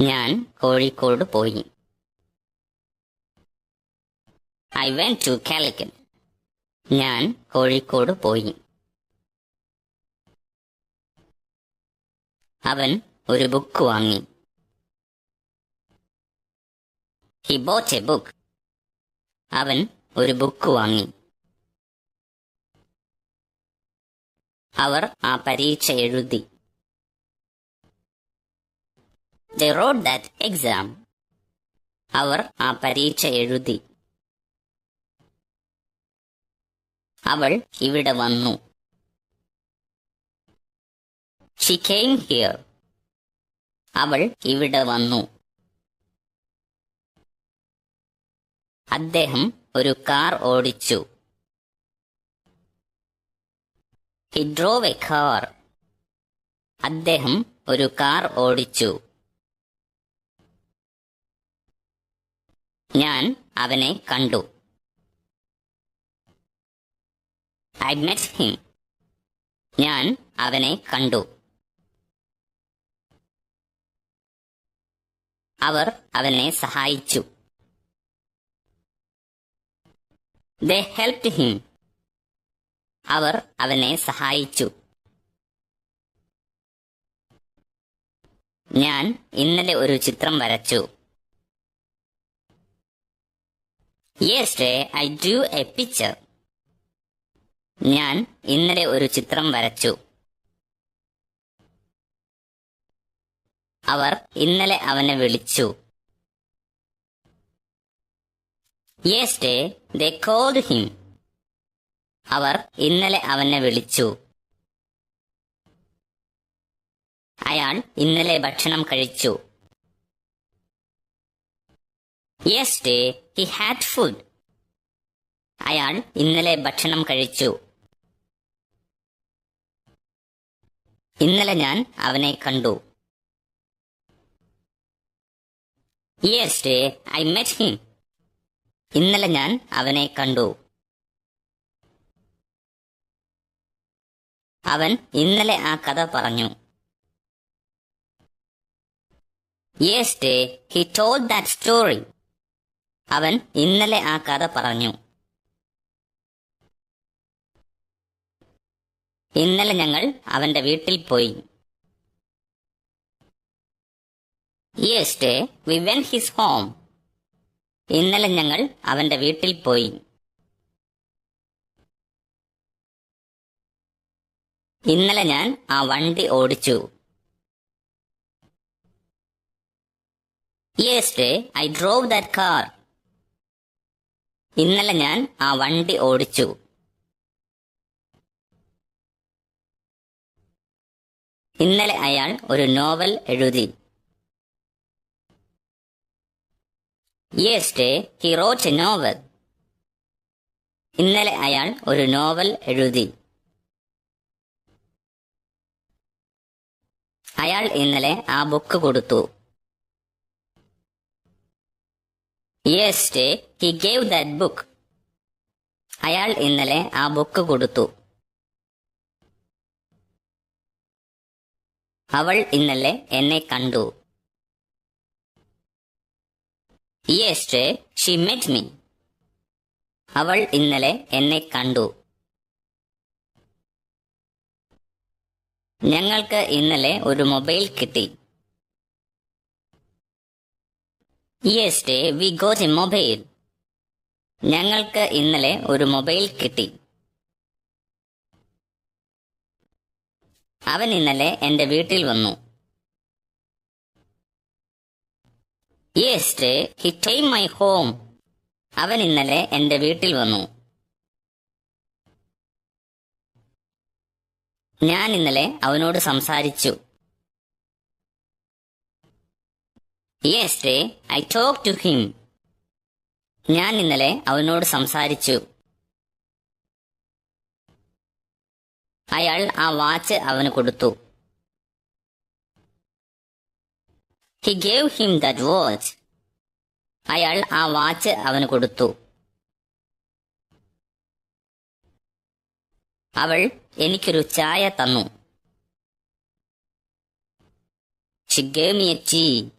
ഞാൻ കോഴിക്കോട് പോയി. I went to Calicut ഞാൻ കോഴിക്കോട് പോയി. അവൻ ഒരു ബുക്ക് വാങ്ങി. ഹി ബോട്ട് എ ബുക്ക് അവൻ ഒരു ബുക്ക് വാങ്ങി. അവർ ആ പരീക്ഷ എഴുതി. They റോഡ് ദാറ്റ് എക്സാം അവർ ആ പരീക്ഷ എഴുതി. അവൾ ഇവിടെ വന്നു. ഷി കെയിം ഹിയർ അവൾ ഇവിടെ വന്നു. അദ്ദേഹം ഒരു കാർ ഓടിച്ചു. He drove a car. അദ്ദേഹം ഒരു കാർ ഓടിച്ചു. ഞാൻ അവനെ കണ്ടു. ഐ മെറ്റ് ഹിം ഞാൻ അവനെ കണ്ടു. അവർ അവനെ സഹായിച്ചു. ദേ ഹെൽപ്ഡ് ഹിം അവർ അവനെ സഹായിച്ചു. ഞാൻ ഇന്നലെ ഒരു ചിത്രം വരച്ചു. യെസ്റ്റേ I drew a picture. ഞാൻ ഇന്നലെ ഒരു ചിത്രം വരച്ചു. അവർ ഇന്നലെ അവനെ വിളിച്ചു. യെസ്റ്റേ ദേ കോൾഡ് ഹിം അവർ ഇന്നലെ അവനെ വിളിച്ചു. അയാൾ ഇന്നലെ ഭക്ഷണം കഴിച്ചു. യെസ്റ്റേ ഹി ഹാഡ് ഫുഡ് അയാൾ ഇന്നലെ ഭക്ഷണം കഴിച്ചു. ഇന്നലെ ഞാൻ അവനെ കണ്ടു. യെസ്റ്റേ ഐ മെറ്റ് ഹിം ഇന്നലെ ഞാൻ അവനെ കണ്ടു. അവൻ ഇന്നലെ ആ കഥ പറഞ്ഞു. Yesterday he told that story അവൻ ഇന്നലെ ആ കഥ പറഞ്ഞു. ഇന്നലെ ഞങ്ങൾ അവന്റെ വീട്ടിൽ പോയി. Yesterday we went his home ഇന്നലെ ഞങ്ങൾ അവന്റെ വീട്ടിൽ പോയി. ഇന്നലെ ഞാൻ ആ വണ്ടി ഓടിച്ചു. Yesterday I drove that car ഇന്നലെ ഞാൻ ആ വണ്ടി ഓടിച്ചു. ഇന്നലെ അയാൾ ഒരു നോവൽ എഴുതി. Yesterday he wrote a novel ഇന്നലെ അയാൾ ഒരു നോവൽ എഴുതി. അയാൾ ഇന്നലെ ആ ബുക്ക് കൊടുത്തു. Yesterday he gave that book അയാൾ ഇന്നലെ ആ ബുക്ക് കൊടുത്തു. അവൾ ഇന്നലെ എന്നെ കണ്ടു. യെസ്റ്റേ ഷി മെറ്റ് മീ അവൾ ഇന്നലെ എന്നെ കണ്ടു. ഞങ്ങൾക്ക് ഇന്നലെ ഒരു മൊബൈൽ കിട്ടി. Yesterday we got a mobile ഞങ്ങൾക്ക് ഇന്നലെ ഒരു മൊബൈൽ കിട്ടി. അവൻ ഇന്നലെ എന്റെ വീട്ടിൽ വന്നു. Yesterday he came my home അവൻ ഇന്നലെ എന്റെ വീട്ടിൽ വന്നു. ഞാൻ ഇന്നലെ അവനോട് സംസാരിച്ചു. Yesterday I talk to him ഞാൻ ഇന്നലെ അവനോട് സംസാരിച്ചു. അയാൾ ആ വാച്ച് അവന് കൊടുത്തു. He gave him that watch അയാൾ ആ വാച്ച് അവന് കൊടുത്തു. അവൾ എനിക്കൊരു ചായ തന്നു. She gave me a tea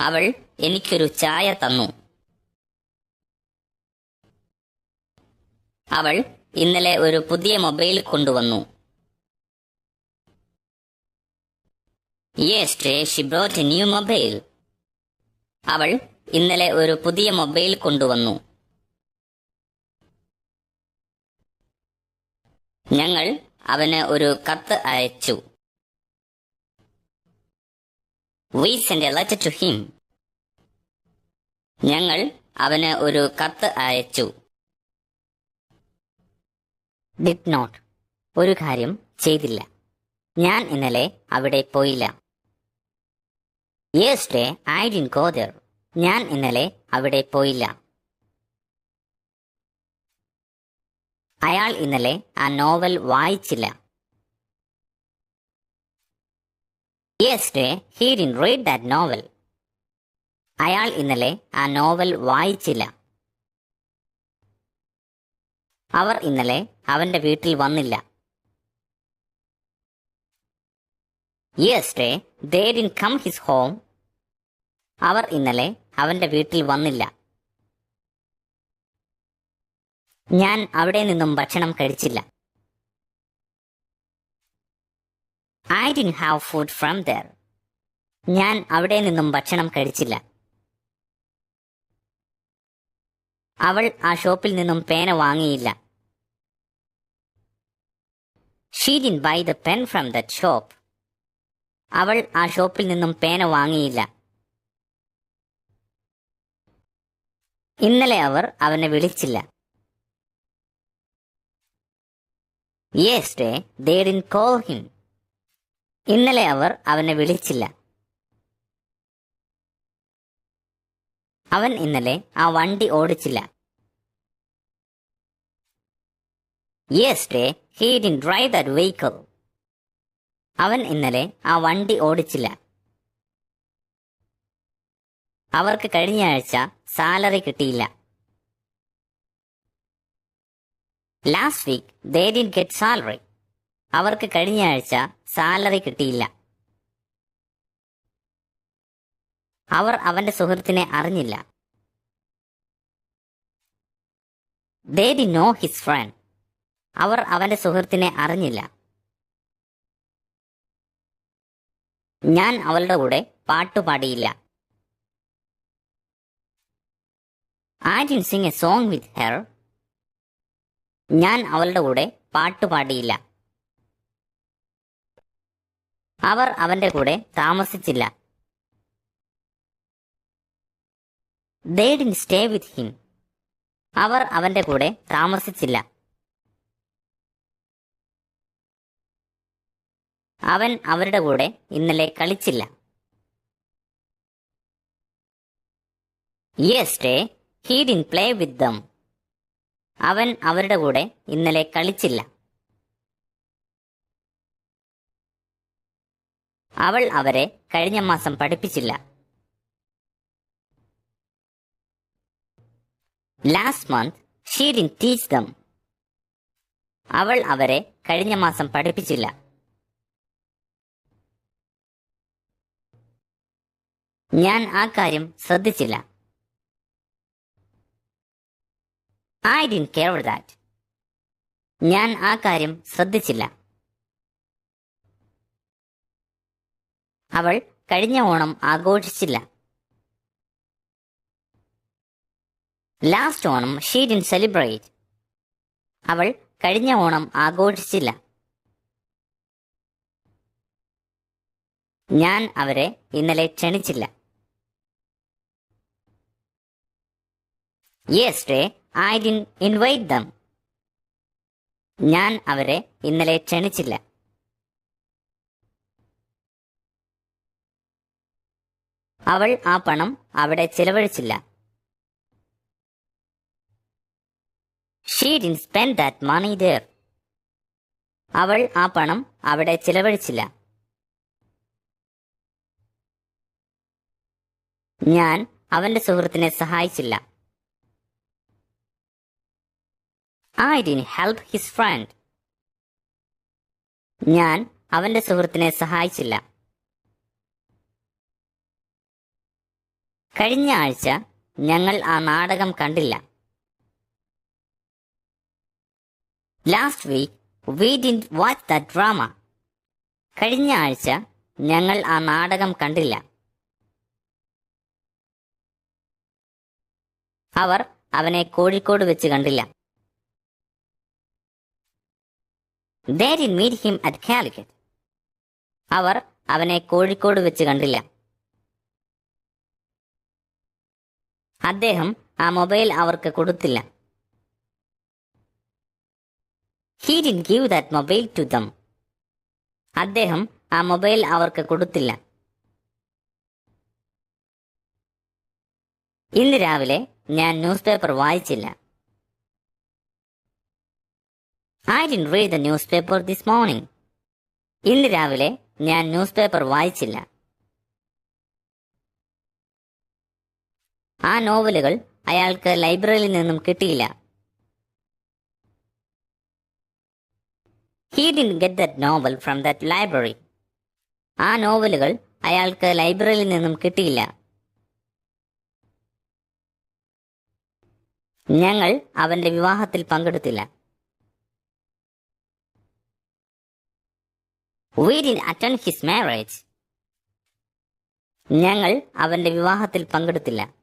അവൾ എനിക്കൊരു ചായ തന്നു. അവൾ ഇന്നലെ ഒരു പുതിയ മൊബൈൽ കൊണ്ടുവന്നു. ന്യൂ മൊബൈൽ അവൾ ഇന്നലെ ഒരു പുതിയ മൊബൈൽ കൊണ്ടുവന്നു. ഞങ്ങൾ അവന് ഒരു കത്ത് അയച്ചു. We send a letter to him ഞങ്ങൾ അവന് ഒരു കത്ത് അയച്ചു. ഡിഡ് നോട്ട് ഒരു കാര്യം ചെയ്തില്ല. ഞാൻ ഇന്നലെ അവിടെ പോയില്ല. Yesterday I didn't go there ഞാൻ ഇന്നലെ അവിടെ പോയില്ല. അയാൾ ഇന്നലെ ആ നോവൽ വായിച്ചില്ല. Yesterday he didn't read that novel അയാൾ ഇന്നലെ ആ നോവൽ വായിച്ചില്ല. അവർ ഇന്നലെ അവന്റെ വീട്ടിൽ വന്നില്ല. Yesterday they didn't come his home അവർ ഇന്നലെ അവന്റെ വീട്ടിൽ വന്നില്ല. ഞാൻ അവിടെ നിന്നും ഭക്ഷണം കഴിച്ചില്ല. I didn't have food from there ഞാൻ അവിടെ നിന്നും ഭക്ഷണം കഴിച്ചില്ല. അവൾ ആ ഷോപ്പിൽ നിന്നും പേന വാങ്ങിയില്ല. She didn't buy the pen from that shop അവൾ ആ ഷോപ്പിൽ നിന്നും പേന വാങ്ങിയില്ല. ഇന്നലെ അവർ അവനെ വിളിച്ചില്ല. Yesterday they didn't call him ഇന്നലെ അവർ അവനെ വിളിച്ചില്ല. അവൻ ഇന്നലെ ആ വണ്ടി ഓടിച്ചില്ല. Yesterday he didn't drive that vehicle അവൻ ഇന്നലെ ആ വണ്ടി ഓടിച്ചില്ല. അവർക്ക് കഴിഞ്ഞ ആഴ്ച സാലറി കിട്ടിയില്ല. Last week they didn't get salary അവർക്ക് കഴിഞ്ഞ ആഴ്ച സാലറി കിട്ടിയില്ല. അവർ അവന്റെ സുഹൃത്തിനെ അറിഞ്ഞില്ല. ദേ ഡി നോ ഹിസ് ഫ്രണ്ട് അവർ അവന്റെ സുഹൃത്തിനെ അറിഞ്ഞില്ല. ഞാൻ അവളുടെ കൂടെ പാട്ടുപാടിയില്ല I sing a song with her ഞാൻ അവളുടെ കൂടെ പാട്ടുപാടിയില്ല അവർ അവന്റെ കൂടെ താമസിച്ചില്ല. സ്റ്റേ വിത്ത് ഹിം അവർ അവന്റെ കൂടെ താമസിച്ചില്ല. അവൻ അവരുടെ കൂടെ ഇന്നലെ കളിച്ചില്ല. യെസ്റ്റേ പ്ലേ വിത്ത് ദം അവൻ അവരുടെ കൂടെ ഇന്നലെ കളിച്ചില്ല. അവൾ അവരെ കഴിഞ്ഞ മാസം പഠിപ്പിച്ചില്ല. Last month she didn't teach them അവൾ അവരെ കഴിഞ്ഞ മാസം പഠിപ്പിച്ചില്ല. ഞാൻ ആ കാര്യം ശ്രദ്ധിച്ചില്ല. ഐ ഡിൻ കെയർ ദാറ്റ് ഞാൻ ആ കാര്യം ശ്രദ്ധിച്ചില്ല. അവൾ കഴിഞ്ഞ Onam ആഘോഷിച്ചില്ല. Last Onam she didn't celebrate അവൾ കഴിഞ്ഞ ഓണം ആഘോഷിച്ചില്ല. ഞാൻ അവരെ ഇന്നലെ ക്ഷണിച്ചില്ല. Yes yesterday I didn't invite them ഞാൻ അവരെ ഇന്നലെ ക്ഷണിച്ചില്ല. അവൾ ആ പണം അവിടെ ചിലവഴിച്ചില്ല. She spend that money there അവൾ ആ പണം അവിടെ ചിലവഴിച്ചില്ല. ഞാൻ അവന്റെ സുഹൃത്തിനെ സഹായിച്ചില്ല. I didn't help his friend ഞാൻ അവന്റെ സുഹൃത്തിനെ സഹായിച്ചില്ല. കഴിഞ്ഞ ആഴ്ച ഞങ്ങൾ ആ നാടകം കണ്ടില്ല. Last week we didn't watch the drama കഴിഞ്ഞ ആഴ്ച ഞങ്ങൾ ആ നാടകം കണ്ടില്ല. അവർ അവനെ കോഴിക്കോട് വെച്ച് കണ്ടില്ല. They didn't meet him at Calicut. അവർ അവനെ കോഴിക്കോട് വെച്ച് കണ്ടില്ല. അദ്ദേഹം ആ മൊബൈൽ അവർക്ക് കൊടുത്തില്ല. He didn't give that mobile to them അദ്ദേഹം ആ മൊബൈൽ അവർക്ക് കൊടുത്തില്ല. ഇന്ന് രാവിലെ ഞാൻ ന്യൂസ് പേപ്പർ വായിച്ചില്ല. I didn't read the newspaper this morning ഇന്ന് രാവിലെ ഞാൻ ന്യൂസ് പേപ്പർ വായിച്ചില്ല. ആ നോവലുകൾ അയാൾക്ക് ലൈബ്രറിയിൽ നിന്നും കിട്ടിയില്ല. He didn't get that novel from that library ആ നോവലുകൾ അയാൾക്ക് ലൈബ്രറിയിൽ നിന്നും കിട്ടിയില്ല. ഞങ്ങൾ അവന്റെ വിവാഹത്തിൽ പങ്കെടുത്തില്ല. We didn't attend his marriage ഞങ്ങൾ അവന്റെ വിവാഹത്തിൽ പങ്കെടുത്തില്ല.